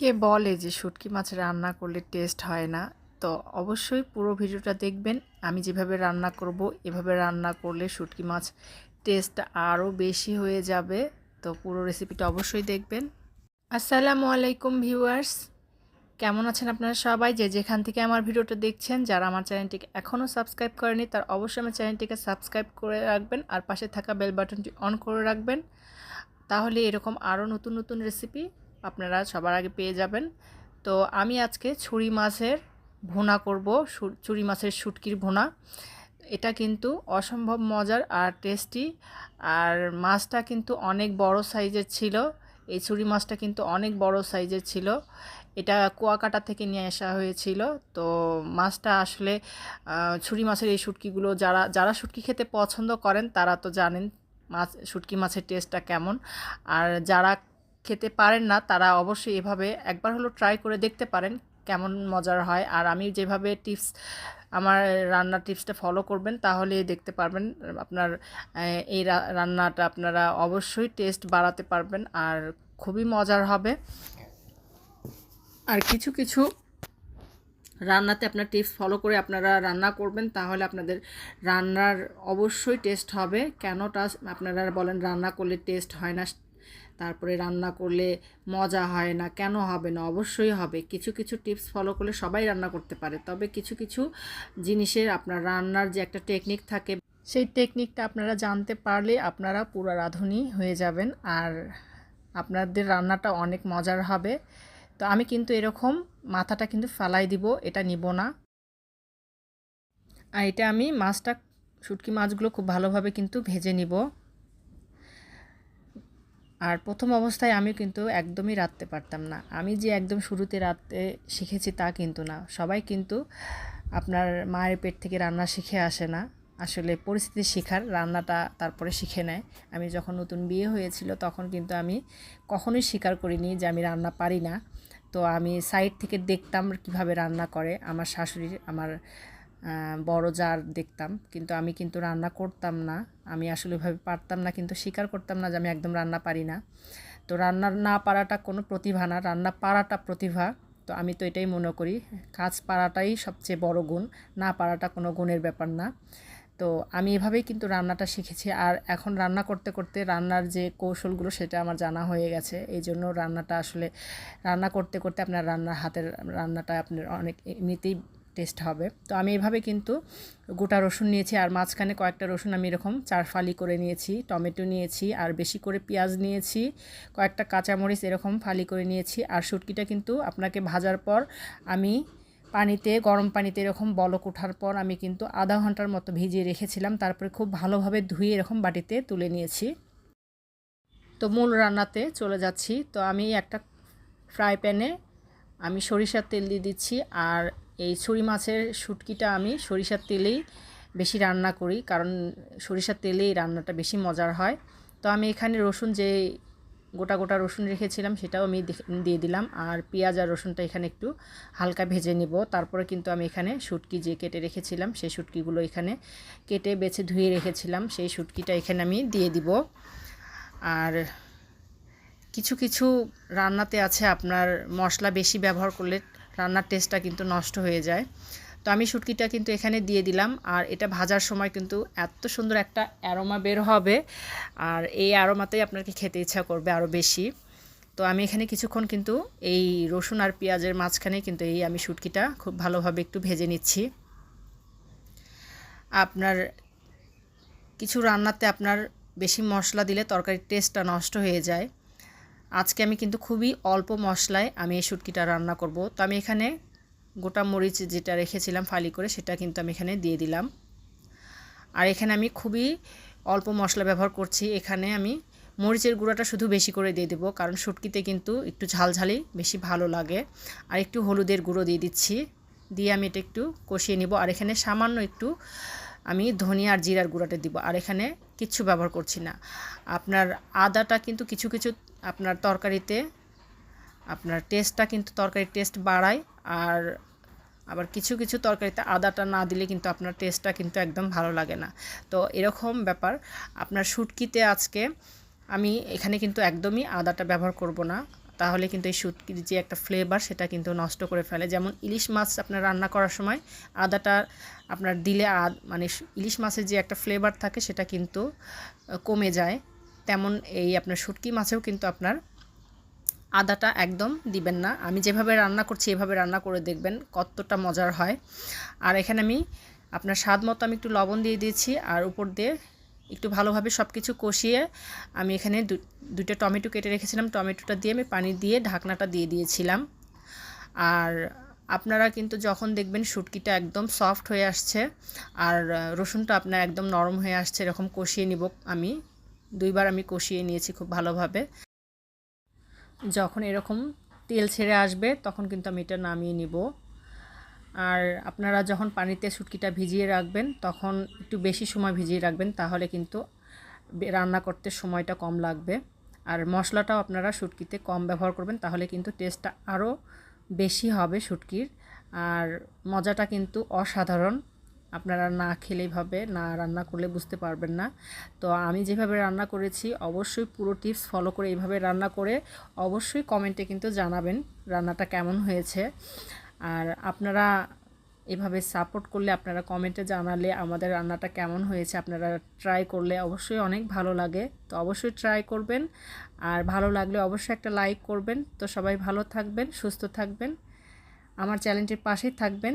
কে বলে যে শুটকি মাছ রান্না করলে টেস্ট হয় না, তো অবশ্যই পুরো ভিডিওটা দেখবেন। আমি যেভাবে রান্না করব, এভাবে রান্না করলে শুটকি মাছ টেস্ট আরও বেশি হয়ে যাবে, তো পুরো রেসিপিটা অবশ্যই দেখবেন। আসসালামু আলাইকুম ভিউয়ার্স কেমন আছেন আপনারা সবাই? যে যেখান থেকে আমার ভিডিওটা দেখছেন, যারা আমার চ্যানেলটিকে এখনও সাবস্ক্রাইব করেনি, তার অবশ্যই আমার চ্যানেলটিকে সাবস্ক্রাইব করে রাখবেন আর পাশে থাকা বেল বাটনটি অন করে রাখবেন। তাহলে এরকম আরও নতুন নতুন রেসিপি আপনারা সবার আগে পেয়ে যাবেন। তো আমি আজকে ছুরি মাছের ভুনা করব ছুরি মাছের শুটকির ভোনা। এটা কিন্তু অসম্ভব মজার আর টেস্টি। আর মাছটা কিন্তু অনেক বড় সাইজের ছিল। এই ছুরি মাছটা কিন্তু অনেক বড় সাইজের ছিল। এটা কুয়াকাটা থেকে নিয়ে আসা হয়েছিল। তো মাছটা আসলে ছুরি মাছের এই শুটকিগুলো যারা যারা শুটকি খেতে পছন্দ করেন, তারা তো জানেন মাছ, শুটকি মাছের টেস্টটা কেমন। আর যারা খেতে পারেন না, তারা অবশ্যই এভাবে একবার হলো ট্রাই করে দেখতে পারেন কেমন মজার হয়। আর আমি যেভাবে টিপস আমার রান্নার টিপসটা ফলো করবেন তাহলে দেখতে পারবেন, আপনার এই রান্নাটা আপনারা অবশ্যই টেস্ট বাড়াতে পারবেন আর খুবই মজার হবে। আর কিছু কিছু রান্নাতে আপনার টিপস ফলো করে আপনারা রান্না করবেন, তাহলে আপনাদের রান্নার অবশ্যই টেস্ট হবে। কেনটা আপনারা বলেন, রান্না করলে টেস্ট হয় না তারপরে রান্না করলে মজা হয় না, কেন হবে না? অবশ্যই হবে। কিছু কিছু টিপস ফলো করলে সবাই রান্না করতে পারে। তবে কিছু কিছু জিনিসের আপনার রান্নার যে একটা টেকনিক থাকে, সেই টেকনিকটা আপনারা জানতে পারলে আপনারা পুরো রাঁধুনি হয়ে যাবেন আর আপনাদের রান্নাটা অনেক মজার হবে। তো আমি কিন্তু এরকম মাথাটা কিন্তু ফালাই দিব, এটা নিব না। আর এটা আমি মাছটা, শুটকি মাছগুলো খুব ভালোভাবে কিন্তু ভেজে নিব। আর প্রথম অবস্থায় আমি কিন্তু একদমই রাঁধতে পারতাম না। আমি যে একদম শুরুতে রাঁধতে শিখেছি তা কিন্তু না। সবাই কিন্তু আপনার মায়ের পেট থেকে রান্না শিখে আসে না। আসলে পরিস্থিতি শেখার, রান্নাটা তারপরে শিখে নেয়। আমি যখন নতুন বিয়ে হয়েছিল তখন কিন্তু আমি কখনোই স্বীকার করিনি যে আমি রান্না পারি না। তো আমি সাইড থেকে দেখতাম কীভাবে রান্না করে। আমার শাশুড়ির, আমার বড় জার দেখতাম। কিন্তু আমি কিন্তু রান্না করতাম না। আমি আসলে ওইভাবে পারতাম না, কিন্তু স্বীকার করতাম না যে আমি একদম রান্না পারি না। তো রান্না না পারাটা কোনো প্রতিভা না, রান্না পারাটা প্রতিভা। তো আমি তো এটাই মনে করি, কাজ পারাটাই সবচেয়ে বড় গুণ, না পারাটা কোনো গুণের ব্যাপার না। তো আমি এভাবেই কিন্তু রান্নাটা শিখেছি। আর এখন রান্না করতে করতে রান্নার যে কৌশলগুলো, সেটা আমার জানা হয়ে গেছে। এই জন্য রান্নাটা আসলে, রান্না করতে করতে আপনার রান্নার হাতের, রান্নাটা আপনার অনেক এমনিতেই টেস্ট হবে। তো আমি এভাবে কিন্তু গোটা রসুন নিয়েছি আর মাঝখানে কয়েকটা রসুন আমি এরকম চার ফালি করে নিয়েছি, টমেটো নিয়েছি আর বেশি করে পেঁয়াজ নিয়েছি, কয়েকটা কাঁচামরিচ এরকম ফালি করে নিয়েছি আর শুটকিটা কিন্তু আপনাকে ভাজার পর আমি পানিতে, গরম পানিতে এরকম বলক ওঠার পর আমি কিন্তু আধা ঘণ্টার মতো ভিজিয়ে রেখেছিলাম, তারপরে খুব ভালোভাবে ধুয়ে এরকম বাটিতে তুলে নিয়েছি। তো মূল রান্নাতে চলে যাচ্ছি, তো আমি একটা ফ্রাই প্যানে আমি সরিষার তেল দিয়ে দিচ্ছি আর এই ছুরি মাছের শুটকিটা আমি সরিষার তেলেই বেশি রান্না করি, কারণ সরিষার তেলেই রান্নাটা বেশি মজার হয়। তো আমি এখানে রসুন যে গোটা গোটা রসুন রেখেছিলাম, সেটাও আমি দিয়ে দিলাম। আর পেঁয়াজ আর রসুনটা এখানে একটু হালকা ভেজে নিব। তারপরে কিন্তু আমি এখানে শুটকি যে কেটে রেখেছিলাম, সেই শুটকিগুলো এখানে কেটে বেছে ধুয়ে রেখেছিলাম। সেই শুটকিটা এখানে আমি দিয়ে দিব। আর কিছু কিছু রান্নাতে আছে আপনার মশলা বেশি ব্যবহার করলে রান্নার টেস্টটা কিন্তু নষ্ট হয়ে যায়। তো আমি শুটকিটা কিন্তু এখানে দিয়ে দিলাম, আর এটা ভাজার সময় কিন্তু এত সুন্দর একটা অ্যারোমা বের হবে, আর এই অ্যারোমাতেই আপনাকে খেতে ইচ্ছা করবে আরও বেশি। তো আমি এখানে কিছুক্ষণ কিন্তু এই রসুন আর পেঁয়াজের মাঝখানে কিন্তু এই আমি শুটকিটা খুব ভালোভাবে একটু ভেজে নিচ্ছি। আপনার কিছু রান্নাতে আপনার বেশি মশলা দিলে তরকারির টেস্টটা নষ্ট হয়ে যায়। আজকে আমি কিন্তু খুবই অল্প মশলায় আমি এই শুটকিটা রান্না করব। তো আমি এখানে গোটা মরিচ যেটা রেখেছিলাম ফালি করে সেটা কিন্তু আমি এখানে দিয়ে দিলাম। আর এখানে আমি খুবই অল্প মশলা ব্যবহার করছি। এখানে আমি মরিচের গুঁড়াটা শুধু বেশি করে দিয়ে দেবো কারণ শুটকিতে কিন্তু একটু ঝালঝালি বেশি ভালো লাগে। আর একটু হলুদের গুঁড়ো দিয়ে দিচ্ছি। দিয়ে আমি এটা একটু কষিয়ে নিব। আর এখানে সামান্য একটু আমি ধনিয়া আর জিরার গুঁড়াটা দিব। আর এখানে কিচ্ছু ব্যবহার করছি না। আপনার আদাটা কিন্তু কিছু কিছু আপনার তরকারিতে, আপনার টেস্টটা কিন্তু তরকারির টেস্ট বাড়ায়, আর আবার কিছু কিছু তরকারিতে আদাটা না দিলে কিন্তু আপনার টেস্টটা কিন্তু একদম ভালো লাগে না। তো এরকম ব্যাপার। আপনার শুটকিতে আজকে আমি এখানে কিন্তু একদমই আদাটা ব্যবহার করব না। তাহলে কিন্তু এই শুটকির যে একটা ফ্লেভার সেটা কিন্তু নষ্ট করে ফেলে। যেমন ইলিশ মাছ আপনার রান্না করার সময় আদাটা আপনার দিলে মানে ইলিশ মাছের যে একটা ফ্লেভার থাকে সেটা কিন্তু কমে যায়। তেমন এই আপনার শুটকি মাছেও কিন্তু আপনার আদাটা একদম দিবেন না। আমি যেভাবে রান্না করছি, এভাবে রান্না করে দেখবেন কতটা মজার হয়। আর এখানে আমি আপনার স্বাদ মতো আমি একটু লবণ দিয়ে দিয়েছি আর উপর দিয়ে একটু ভালোভাবে সব কিছু কষিয়ে আমি এখানে দুটো টমেটো কেটে রেখেছিলাম। টমেটোটা দিয়ে আমি পানি দিয়ে ঢাকনাটা দিয়ে দিয়েছিলাম। আর আপনারা কিন্তু যখন দেখবেন শুটকিটা একদম সফট হয়ে আসছে আর রসুনটা আপনার একদম নরম হয়ে আসছে, এরকম কষিয়ে নিব আমি। দুইবার আমি কষিয়ে নিয়েছি খুব ভালোভাবে। যখন এরকম তেল ছেড়ে আসবে, তখন কিন্তু আমি এটা নামিয়ে নিব। আর আপনারা যখন পানিতে শুটকিটা ভিজিয়ে রাখবেন, তখন একটু বেশি সময় ভিজিয়ে রাখবেন, তাহলে কিন্তু রান্না করতে সময়টা কম লাগবে। আর মশলাটাও আপনারা শুটকিতে কম ব্যবহার করবেন, তাহলে কিন্তু টেস্টটা আরও বেশি হবে শুটকির আর মজাটা কিন্তু অসাধারণ। আপনারা না খেলেইভাবে না রান্না করলে বুঝতে পারবেন না। তো আমি যেভাবে রান্না করেছি, অবশ্যই পুরো টিপস ফলো করে এইভাবে রান্না করে অবশ্যই কমেন্টে কিন্তু জানাবেন রান্নাটা কেমন হয়েছে। আর আপনারা এভাবে সাপোর্ট করলে, আপনারা কমেন্টে জানালে আমাদের রান্নাটা কেমন হয়েছে, আপনারা ট্রাই করলে অবশ্যই অনেক ভালো লাগে। তো অবশ্যই ট্রাই করবেন। আর ভালো লাগলে অবশ্যই একটা লাইক করবেন। তো সবাই ভালো থাকবেন, সুস্থ থাকবেন। আমার চ্যানেলটির পাশেই থাকবেন।